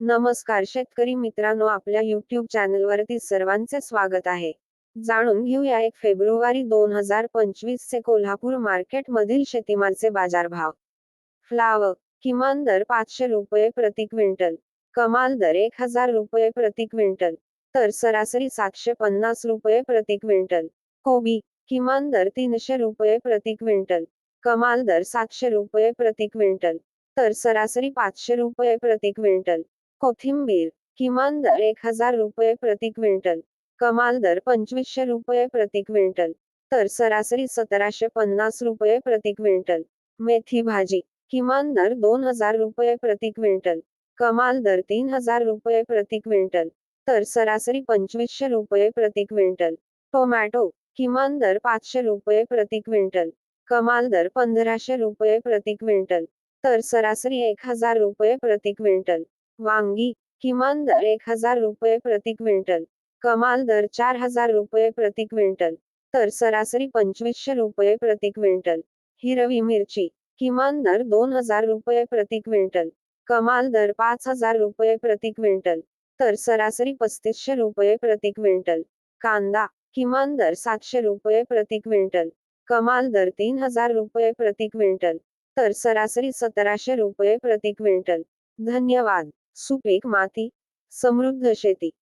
नमस्कार शेतकरी मित्रांनो आपल्या युट्यूब चॅनलवरती सर्वांचे स्वागत आहे. जाणून घेऊया एक फेब्रुवारी दोन हजार पंचवीस चे कोल्हापूर मार्केट मधील शेतीमालचे बाजारभाव. फ्लावर किमान दर पाचशे रुपये प्रति क्विंटल कमाल दर एक हजार रुपये प्रति क्विंटल तर सरासरी सातशे पन्नास रुपये प्रति क्विंटल कोबी किमान दर तीनशे रुपये प्रति क्विंटल कमाल दर सातशे रुपये प्रति क्विंटल तर सरासरी पाचशे रुपये प्रति क्विंटल. कोथिंबीर किमान दर एक हजार रुपये प्रति क्विंटल कमाल दर पंचवीसशे रुपये प्रति क्विंटल तर सरासरी सतराशे पन्नास रुपये प्रति क्विंटल. मेथी भाजी किमान दर दोन हजार रुपये प्रति क्विंटल कमाल दर तीन हजार रुपये प्रति क्विंटल तर सरासरी पंचवीसशे रुपये प्रति क्विंटल. टोमॅटो किमान दर पाचशे रुपये प्रति क्विंटल कमाल दर पंधराशे रुपये प्रति क्विंटल तर सरासरी एक हजार रुपये प्रति क्विंटल. वांगी किमान दर एक हजार रुपये प्रति क्विंटल. कमाल दर चार हजार रुपये प्रति क्विंटल. तर सरासरी पंचवीसशे रुपये प्रति क्विंटल. हिरवी मिरची किमान दर दोन हजार रुपये प्रति क्विंटल. कमाल दर पाच हजार रुपये प्रति क्विंटल. तर सरासरी पस्तीसशे रुपये प्रति क्विंटल. कांदा किमान दर सातशे रुपये प्रति क्विंटल. कमाल दर तीन हजार रुपये प्रति क्विंटल. तर सरासरी सतराशे रुपये प्रति क्विंटल. धन्यवाद. સુપીકમાંથી સમૃદ્ધ શેતી